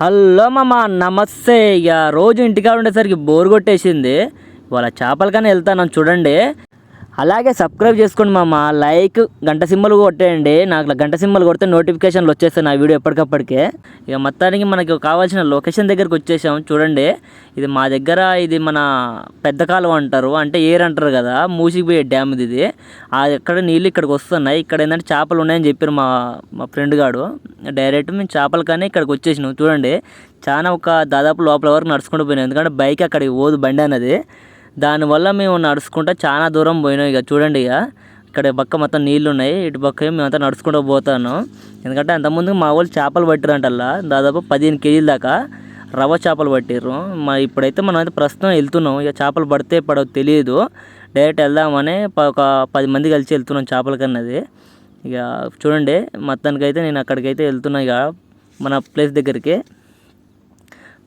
Hello మామ నమస్తే. ఇక రోజు ఇంటికాడ ఉండేసరికి బోర్ కొట్టేసింది. ఇవాళ చేపలకనే వెళ్తాను చూడండి. అలాగే సబ్స్క్రైబ్ చేసుకోండి మామ. లైక్ గంట సింబల్ కొట్టేయండి. నాకు గంట సింబల్ కొడితే నోటిఫికేషన్లు వచ్చేస్తాయి నా వీడియో ఎప్పటికప్పటికే. ఇక మొత్తానికి మనకి కావాల్సిన లొకేషన్ దగ్గరికి వచ్చేసాం. చూడండి. ఇది మా దగ్గర ఇది మన పెద్ద కాలువ అంటారు. అంటే ఏర్ అంటారు కదా. మూసిపోయే డ్యామ్ ఇది ఇది. అది ఎక్కడ నీళ్ళు ఇక్కడికి వస్తున్నాయి. ఇక్కడ ఏంటంటే చేపలు ఉన్నాయని చెప్పారు మా మా ఫ్రెండ్ గాడు. డైరెక్ట్ మేము చేపలు కానీ ఇక్కడికి వచ్చేసినాం. చూడండి. చాలా ఒక దాదాపు లోపల వరకు నడుచుకుంటూ పోయినాం. ఎందుకంటే బైక్ అక్కడికి పోదు బండి అనేది దానివల్ల మేము నడుచుకుంటా చాలా దూరం పోయినాం ఇక. చూడండి ఇక. ఇక్కడ పక్క మొత్తం నీళ్ళు ఉన్నాయి. ఇటు పక్క మేమంతా నడుచుకుంటూ పోతాను. ఎందుకంటే అంతకుముందు మా వాళ్ళు చేపలు పట్టిరంటల్లా. దాదాపు పదిహేను కేజీల దాకా రవ్వ చేపలు పట్టిర్రు. మా ఇప్పుడైతే మనం అయితే ప్రస్తుతం వెళ్తున్నాం. ఇక చేపలు పడితే పడవు తెలియదు డైరెక్ట్ వెళ్దామని ఒక పది మంది కలిసి వెళ్తున్నాం చేపల కన్నది. ఇక చూడండి మొత్తానికైతే నేను అక్కడికైతే వెళ్తున్నా ఇక. మన ప్లేస్ దగ్గరికి.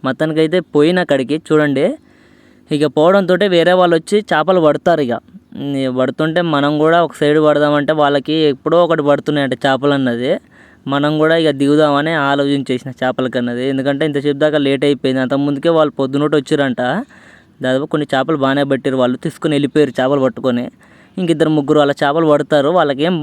మొత్తానికైతే పోయిన అక్కడికి. చూడండి ఇక పోవడంతో వేరే వాళ్ళు వచ్చి చేపలు పడతారు ఇక. పడుతుంటే మనం కూడా ఒక సైడ్ పడదామంటే వాళ్ళకి ఎప్పుడో ఒకటి పడుతున్నాయంట చేపలు అన్నది. మనం కూడా ఇక దిగుదామని ఆలోచించేసిన చేపలకి అన్నది. ఎందుకంటే ఇంతసేపు దాకా లేట్ అయిపోయింది. అంత ముందుకే వాళ్ళు పొద్దునోటి వచ్చారంట. దాదాపు కొన్ని చేపలు బాగానే పట్టారు వాళ్ళు. తీసుకుని వెళ్ళిపోయారు చేపలు పట్టుకొని. ఇంక ఇద్దరు ముగ్గురు వాళ్ళ చేపలు పడతారు. వాళ్ళకి ఏం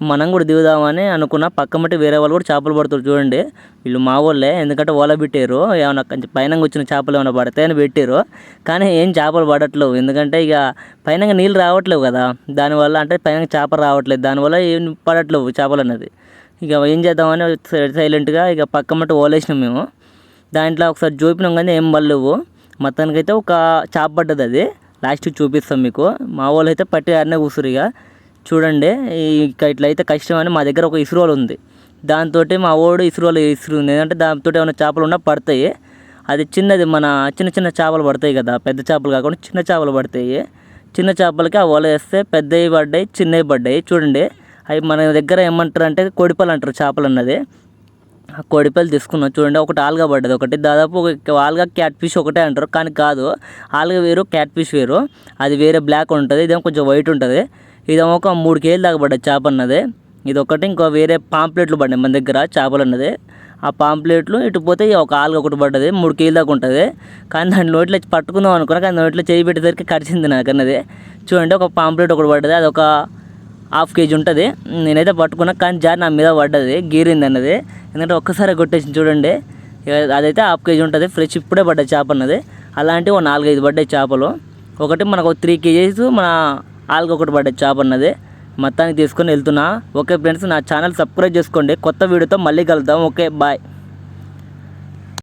మనం కూడా దిగుదామని అనుకున్న. పక్క మట్టి వేరే వాళ్ళు కూడా చేపలు పడుతారు చూడండి. వీళ్ళు మా వాళ్ళే ఎందుకంటే ఓల పెట్టారు ఏమైనా కొంచెం పైన వచ్చిన చేపలు ఏమైనా పడతాయని పెట్టారు కానీ ఏం చేపలు పడట్లేవు. ఎందుకంటే ఇక పైన నీళ్ళు రావట్లేవు కదా. దానివల్ల అంటే పైన చేప రావట్లేదు. దానివల్ల ఏం పడట్లేవు చేపలు అన్నది. ఇక ఏం చేద్దామని సైలెంట్గా ఇక పక్క మట్టి ఓలేసినాం మేము. దాంట్లో ఒకసారి చూపినాం కానీ ఏం పడలేవు. మొత్తానికైతే ఒక చేప పడ్డది అది. లాస్ట్ చూపిస్తాం మీకు. మా వాళ్ళు అయితే పట్టి ఆడనే కూసురు ఇక. చూడండి ఇక ఇట్లా అయితే కష్టం అని మా దగ్గర ఒక ఇస్రోల్ ఉంది. దాంతో మా ఓడు ఇసురోలు ఇసురు ఉంది ఎందుకంటే దాంతో ఏమైనా చేపలు ఉన్నా పడతాయి. అది చిన్నది మన చిన్న చిన్న చేపలు పడతాయి కదా పెద్ద చేపలు కాకుండా చిన్న చేపలు పడతాయి. చిన్న చేపలకి ఆ వల వేస్తే పెద్దవి పడ్డాయి చిన్నవి పడ్డాయి. చూడండి అవి మన దగ్గర ఏమంటారు అంటే కొడిపలు అంటారు చేపలు అన్నది. ఆ కోడిపల్లి తీసుకున్నాం. చూడండి ఒకటి ఆల్గా పడ్డది ఒకటి. దాదాపు ఒక ఆల్గా క్యాట్ ఫిష్ ఒకటే అంటారు. కానీ కాదు ఆల్గా వేరు క్యాట్ ఫిష్ వేరు. అది వేరే బ్లాక్ ఉంటుంది ఇదేమో కొంచెం వైట్ ఉంటుంది. ఇదేమో ఒక మూడు కేజీలు దాకా పడ్డది చేప అన్నది. ఇది ఒకటి ఇంకో వేరే పాంప్లెట్లు పడ్డాయి మన దగ్గర చేపలు అన్నది. ఆ పాంప్లెట్లు ఇటు పోతే ఒక ఆల్గా ఒకటి పడ్డది మూడు కేజీల దాకా ఉంటుంది. కానీ దాని నోట్లో పట్టుకుందాం అనుకున్నా కానీ నోట్లో చేయి పెట్టేసరికి కరిచింది నాకు అన్నది. చూడండి ఒక పాంప్లెట్ ఒకటి పడ్డది అది ఒక హాఫ్ కేజీ ఉంటుంది. నేనైతే పట్టుకున్నా కానీ జారి నా మీద పడ్డది గీరింది అన్నది. ఎందుకంటే ఒక్కసారి కొట్టేసి చూడండి. అదైతే హాఫ్ కేజీ ఉంటుంది ఫ్రెష్ ఇప్పుడే పడ్డది చేప అన్నది. అలాంటివి ఒక నాలుగైదు పడ్డాయి చేపలు. ఒకటి మనకు త్రీ కేజీస్ మన ఒకటి పడ్డ చేప అన్నది. మొత్తానికి తీసుకొని వెళ్తున్నా. ఓకే ఫ్రెండ్స్ నా ఛానల్ సబ్స్క్రైబ్ చేసుకోండి. కొత్త వీడియోతో మళ్ళీ కలుద్దాం. Okay bye